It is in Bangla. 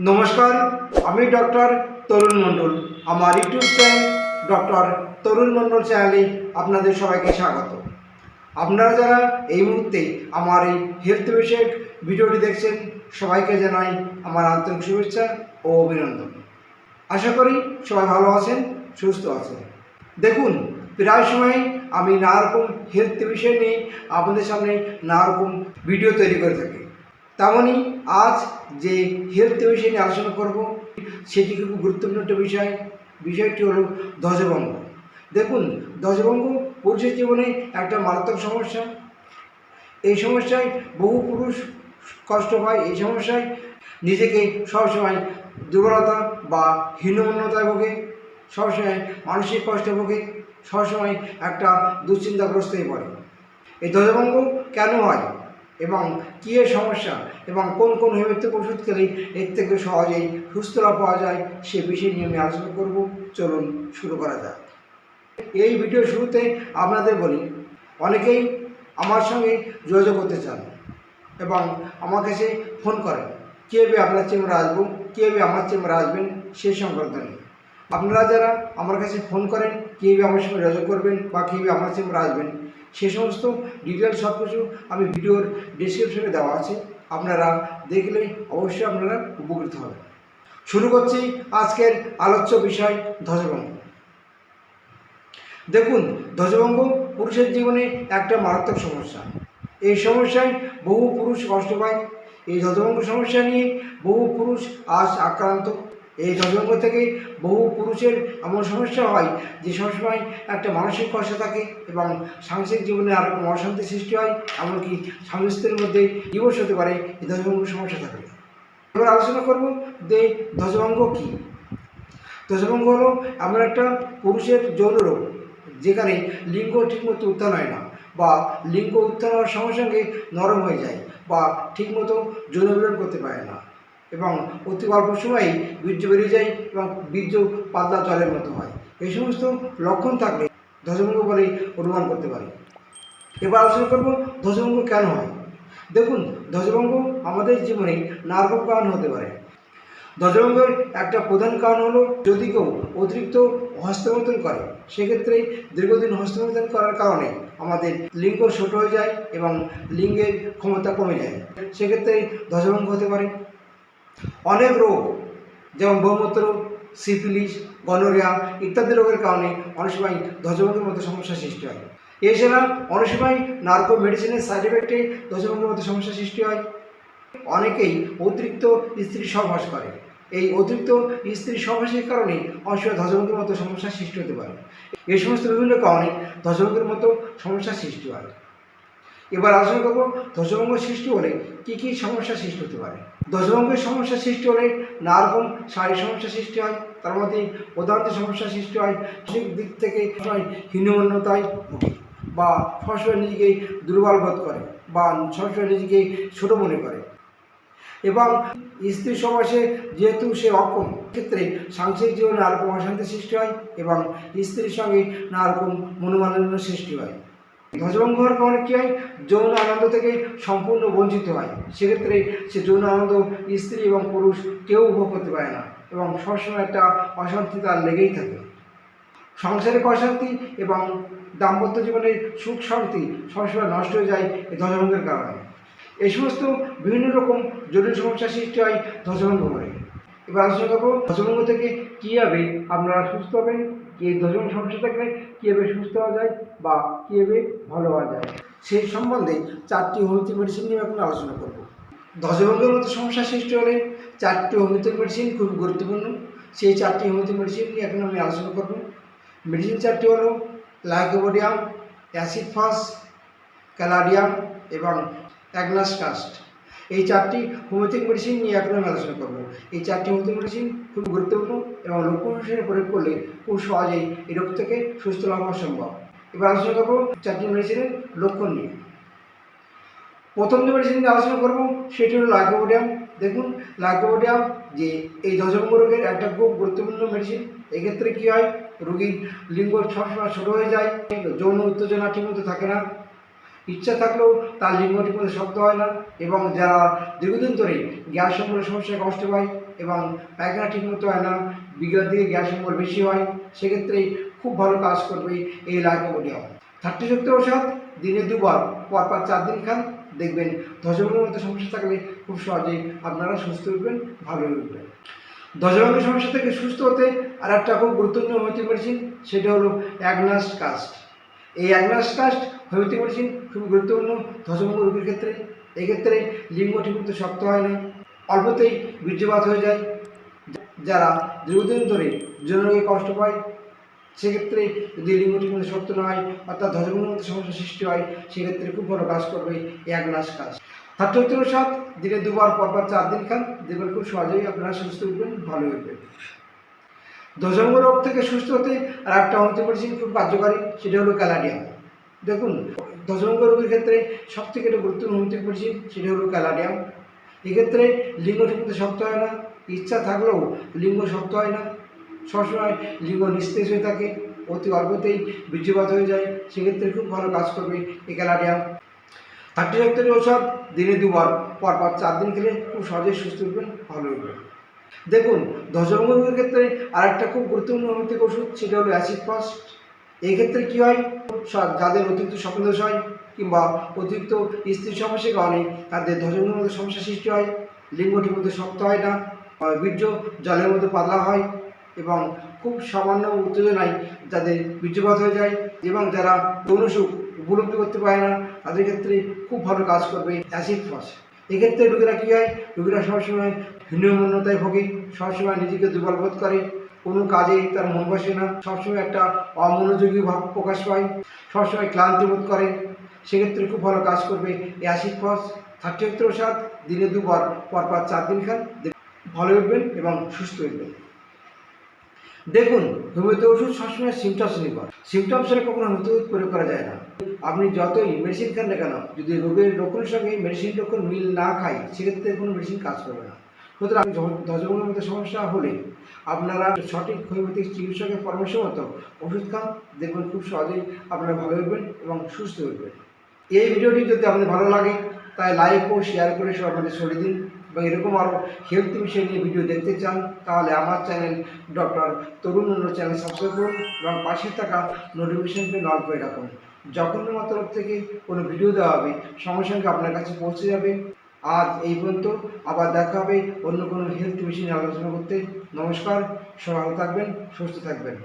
নমস্কার, আমি ডক্টর তরুণ মণ্ডল। আমার YouTube channel doctor Tarun Mondal চ্যানেলে আপনাদের সবাইকে স্বাগত। আপনারা যারা এই মুহূর্তে আমার এই হেলথ বিষয়ক ভিডিওটি দেখছেন, সবাইকে জানাই আমার আন্তরিক শুভেচ্ছা ও অভিনন্দন। আশা করি সবাই ভালো আছেন, সুস্থ আছেন। দেখুন, প্রায় সময় আমি নানা রকম হেলথ বিষয় নিয়ে আপনাদের সামনে নানা রকম ভিডিও তৈরি করে থাকি। তেমনই আজ যে হেলথ বিষয় নিয়ে আলোচনা করব, সেটি খুব গুরুত্বপূর্ণ একটা বিষয়। বিষয়টি হলো ধ্বজভঙ্গ। দেখুন, ধ্বজভঙ্গ পুরুষের জীবনে একটা মারাত্মক সমস্যা। এই সমস্যায় বহু পুরুষ কষ্ট পায়। এই সমস্যায় নিজেকে সবসময় দুর্বলতা বা হীনমন্যতায় ভোগে, সবসময় মানসিক কষ্টে ভোগে, সবসময় একটা দুশ্চিন্তাগ্রস্ত হয়ে পড়ে। এই ধ্বজভঙ্গ কেন হয়? এবং কী সমস্যা? এবং কোন কোন হোমিওপ্যাথিক ওষুধ খেলে এর থেকে সহজেই সুস্থ লাভ পাওয়া যায়, সে বিষয় নিয়ে আমি আলোচনা করব। চলুন শুরু করা যাক। এই ভিডিও শুরুতে আপনাদের বলি, অনেকেই আমার সঙ্গে যোগাযোগ করতে চান এবং আমার কাছে ফোন করেন, কীভাবে আপনার চেম্বারে আসব, কীভাবে আমার চেম্বারে আসবেন সে সংক্রান্ত নিয়ে। আপনারা যারা আমার কাছে ফোন করেন, কীভাবে আমার সঙ্গে যোগাযোগ করবেন বা কীভাবে আমার চেম্বারে আসবেন সে সমস্ত ডিটেলস সব কিছু আমি ভিডিওর ডিসক্রিপশনে দেওয়া আছে। আপনারা দেখলে অবশ্যই আপনারা উপকৃত হবেন। শুরু করছি আজকের আলোচ্য বিষয় ধ্বজভঙ্গ। দেখুন, ধ্বজভঙ্গ পুরুষের জীবনে একটা মারাত্মক সমস্যা। এই সমস্যায় বহু পুরুষ কষ্ট পায়। এই ধ্বজভঙ্গ সমস্যা নিয়ে বহু পুরুষ আজ আক্রান্ত। এই ধ্বজভঙ্গ থেকে বহু পুরুষের এমন সমস্যা হয় যে সবসময় একটা মানসিক কষ্ট থাকে এবং সাংসারিক জীবনে আরও অশান্তি সৃষ্টি হয়, এমনকি স্বামী স্ত্রীর মধ্যে ডিভোর্স হতে পারে, এই ধ্বজভঙ্গ সমস্যা থাকে। এবার আলোচনা করব যে ধ্বজভঙ্গ কী? ধ্বজভঙ্গ হলো এমন একটা পুরুষের যৌন রোগ, যেখানে লিঙ্গ ঠিকমতো উত্থান হয় না বা লিঙ্গ উত্থান হওয়ার সঙ্গে সঙ্গে নরম হয়ে যায় বা ঠিকমতো যৌন করতে পারে না। এবং অতি অল্প সময়েই বীর্য বেরিয়ে যায় এবং বীর্য পাতলা জলের মতো হয়। এই সমস্ত লক্ষণ থাকলে ধ্বজভঙ্গ বলেই অনুমান করতে পারি। এবার আলোচনা করব ধ্বজভঙ্গ কেন হয়? দেখুন ধ্বজভঙ্গ আমাদের জীবনে নানা কারণ হতে পারে। ধ্বজভঙ্গের একটা প্রধান কারণ হলো যদি কেউ অতিরিক্ত হস্তমৈথুন করে, সেক্ষেত্রে দীর্ঘদিন হস্তমৈথুন করার কারণে আমাদের লিঙ্গ ছোট হয়ে যায় এবং লিঙ্গের ক্ষমতা কমে যায়। সেক্ষেত্রে ধ্বজভঙ্গ হতে পারে। অনেক রোগ, যেমন বহুমূত্র সিফিলিস, গনোরিয়া ইত্যাদি রোগের কারণে অনেক সময় ধ্বজভঙ্গের মতো সমস্যা সৃষ্টি হয়। এছাড়া অনেক সময় নার্কো মেডিসিনের সাইড এফেক্টে ধ্বজভঙ্গের মতো সমস্যা সৃষ্টি হয়। অনেকেই অতিরিক্ত স্ত্রী সহবাস করে। এই অতিরিক্ত স্ত্রী সহবাসের কারণে অনেক সময় ধ্বজভঙ্গের মতো সমস্যা সৃষ্টি হতে পারে। এই সমস্ত বিভিন্ন কারণে ধ্বজভঙ্গের মতো সমস্যা সৃষ্টি হয়। এবার আলোচনা করব ধ্বজভঙ্গ সৃষ্টি হলে কী কী সমস্যা সৃষ্টি হতে পারে। ধ্বজভঙ্গের সমস্যা সৃষ্টি হলে নানা রকম শারীরিক সমস্যা সৃষ্টি হয়, তার মধ্যে প্রধানত সমস্যা সৃষ্টি হয় মানসিক দিক থেকে হীনমন্যতায় ভোগে বা সবসময় নিজেকে দুর্বল বোধ করে বা সবসময় নিজেকে ছোট মনে করে। এবং স্ত্রী সমাসে যেহেতু সে অক্ষম ক্ষেত্রে সাংসারিক জীবনে নানা রকম অশান্তি সৃষ্টি হয় এবং স্ত্রীর সঙ্গে নানা রকম মনোমালিন্য সৃষ্টি হয়। ধ্বজভঙ্গ হওয়ার কারণে কী হয়? যৌন আনন্দ থেকে সম্পূর্ণ বঞ্চিত হয়। সেক্ষেত্রে সে যৌন আনন্দ স্ত্রী এবং পুরুষ কেউ উপভোগ করতে পারে না এবং সবসময় একটা অশান্তি তার লেগেই থাকে। সাংসারিক অশান্তি এবং দাম্পত্য জীবনের সুখ শান্তি সবসময় নষ্ট হয়ে যায় এই ধ্বজভঙ্গের কারণে। এই সমস্ত বিভিন্ন রকম জটিল সমস্যা সৃষ্টি হয় ধ্বজভঙ্গ করে। এবার আলোচনা করব ধ্বজভঙ্গ থেকে কীভাবে আপনারা সুস্থ হবেন? কি ধ্বজভঙ্গ সমস্যা থাকলে কীভাবে সুস্থ হওয়া যায় বা কীভাবে ভালো হওয়া যায়। সেই সম্বন্ধে চারটি হোমিওপ্যাথি মেডিসিন নিয়ে এখন আলোচনা করব। ধ্বজভঙ্গের মতো সমস্যা সৃষ্টি হলে চারটি হোমিওপ্যাথি মেডিসিন খুব গুরুত্বপূর্ণ। সেই চারটি হোমিওপ্যাথি মেডিসিন নিয়ে এখন আমি আলোচনা করব। মেডিসিন চারটি হলো লাইকোবোডিয়াম, অ্যাসিড ফাস, ক্যালাডিয়াম এবং অ্যাগনাস কাস্ট। এই চারটি হোমিওপ্যাথিক মেডিসিন নিয়ে এখন আমি আলোচনা করব। এই চারটি হোমিওপ্যাথিক মেডিসিন খুব গুরুত্বপূর্ণ এবং লক্ষ্য হিসেবে প্রয়োগ করলে খুব সহজেই এই রোগ থেকে সুস্থ হওয়া সম্ভব। এবার আলোচনা করব চারটি মেডিসিনের লক্ষণ নিয়ে। প্রথম যে মেডিসিন নিয়ে আলোচনা করব, সেটি হলো লাইকোবোডিয়াম দেখুন লাইকোবোডিয়াম যে এই দশভঙ্গ রোগের একটা খুব গুরুত্বপূর্ণ মেডিসিন এক্ষেত্রে কী হয়? রোগীর লিঙ্গ সবসময় ছোটো হয়ে যায়, যৌন উত্তেজনা ঠিকমতো থাকে না। ইচ্ছা থাকলেও তার লিঙ্গ ঠিকমতো শক্ত হয় না এবং যারা দীর্ঘদিন ধরে গ্যাস সম্পর্কের সমস্যায় কষ্ট পায় এবং পায়খানা ঠিকমতো হয় না, বিকেলের দিকে গ্যাস সম্পর্ক বেশি হয়, সেক্ষেত্রে খুব ভালো কাজ করবে এই লাইকোমোডিয়াম। থার্টি শক্তি ওষুধ দিনে দুবার, পরপর চার দিন খান, দেখবেন ধ্বজভঙ্গের মতো সমস্যা থাকলে খুব সহজেই আপনারা সুস্থ উঠবেন ভালো উঠবেন ধ্বজভঙ্গের সমস্যা থেকে সুস্থ হতে আর একটা খুব গুরুত্বপূর্ণ হোমিওপ্যাথি মেডিসিন সেটা হলো অ্যাগনাস কাস্ট। এই অ্যাগনাস কাস্ট হোমিওপ্যাথি মেডিসিন খুবই গুরুত্বপূর্ণ ধ্বজভঙ্গ রোগীর ক্ষেত্রে। এক্ষেত্রে লিঙ্গ ঠিকমতো শক্ত হয় না অল্পতেই বীর্যপাত হয়ে যায়। যারা দীর্ঘদিন ধরে যৌনরোগে কষ্ট পায়, সেক্ষেত্রে যদি লিঙ্গ ঠিকমতো শক্ত না হয়, অর্থাৎ মতো সমস্যা সৃষ্টি হয়, সেক্ষেত্রে খুব ভালো কাজ করবে এই অ্যাগনাস কাস্ট। ছাত্রত্বের সাত দিনে দুবার, পরপর চার দিন খান, দেখবেন খুব সহজেই আপনারা সুস্থ উঠবেন ভালো উঠবেন ধ্বজঙ্গ রোগ থেকে সুস্থ হতে আর একটা মেডিসিন খুব কার্যকারী সেটা হলো ক্যালাডিয়াম দেখুন ধ্বজঙ্গ রোগের ক্ষেত্রে সব থেকে একটা গুরুত্বপূর্ণ মেডিসিন সেটা হলো ক্যালাডিয়াম এক্ষেত্রে লিঙ্গ ঠিকমতো শক্ত হয় না, ইচ্ছা থাকলেও লিঙ্গ শক্ত হয় না। সবসময় লিঙ্গ নিস্তেজ হয়ে থাকে, অতি অল্পতেই বীর্যপাত হয়ে যায়, সেক্ষেত্রে খুব ভালো কাজ করবে এই ক্যালাডিয়াম থার্টি শক্তির ঔষধ দিনে দুবার, পরপর চার দিন খেলে খুব সহজেই সুস্থ উঠবেন ভালো উঠবেন দেখুন ধ্বজভঙ্গ রোগের ক্ষেত্রে আরেকটা খুব গুরুত্বপূর্ণ হোমিওপ্যাথিক ওষুধ সেটা হলো অ্যাসিড ফাস্ট এই ক্ষেত্রে কী হয়? যাদের অতিরিক্ত স্বপ্নদোষ হয় কিংবা অতিরিক্ত স্ত্রীর সমস্যার কারণে তাদের ধ্বজভঙ্গের মধ্যে সমস্যা সৃষ্টি হয়, লিঙ্গটির মধ্যে শক্ত হয় না বীর্য জলের মধ্যে পাতলা হয় এবং খুব সামান্য উত্তেজনায় যাদের বীর্যপাত হয়ে যায় এবং যারা যৌন সুখ উপলব্ধি করতে পারে না, তাদের ক্ষেত্রে খুব ভালো কাজ করবে অ্যাসিড ফস এক্ষেত্রে রোগীরা কী হয়? রোগীরা সবসময় হীনমন্যতায় ভোগে। সবসময় নিজেকে দুর্বল বোধ করে। কোনো কাজে তার মন বসে না। সবসময় একটা অমনোযোগী ভাব প্রকাশ পায়। সবসময় ক্লান্তি বোধ করে। সেক্ষেত্রে খুব ভালো কাজ করবে। অ্যাসিড ফস থার্টি সত্তর সাত, দিনে দুবার, পরপর চার দিন খান। ভালো উঠবেন এবং সুস্থ উঠবেন। দেখুন হোমিওপ্যাথি ওষুধ সবসময় সিমটমস নির্ভর সিমটমস এর কখনো হোমিওপ্যাথি প্রয়োগ করা যায় না। আপনি যতই মেডিসিন খান না কেন, যদি রোগের লক্ষণের সঙ্গে মেডিসিন লক্ষণ মিল না খায়, সেক্ষেত্রে কোনো মেডিসিন কাজ করবে না। সুতরাং দশগুলোর মতো সমস্যা হলে আপনারা সঠিক হোমিওপ্যাথিক চিকিৎসকের পরামর্শ মতো ওষুধ খান। দেখবেন খুব সহজেই আপনারা ভালো হবেন এবং সুস্থ হবেন। এই ভিডিওটি যদি আপনাদের ভালো লাগে, তাই লাইক ও শেয়ার করে সব আমাদের ছড়িয়ে দিন এবং এরকম আরও হেলথ বিষয় নিয়ে ভিডিও দেখতে চান, তাহলে আমার চ্যানেল ডক্টর তরুণ অন্য চ্যানেল সাবস্ক্রাইব করুন এবং পাশে থাকা নোটিফিকেশন পেন অল করে রাখুন। যখন আমার তরফ থেকে কোনো ভিডিও দেওয়া হবে, সঙ্গে সঙ্গে আপনার কাছে পৌঁছে যাবে। আজ এই পর্যন্ত। আবার দেখা হবে অন্য কোনো হেলথ নিয়ে আলোচনা করতে। নমস্কার, সবাই ভালো থাকবেন, সুস্থ থাকবেন।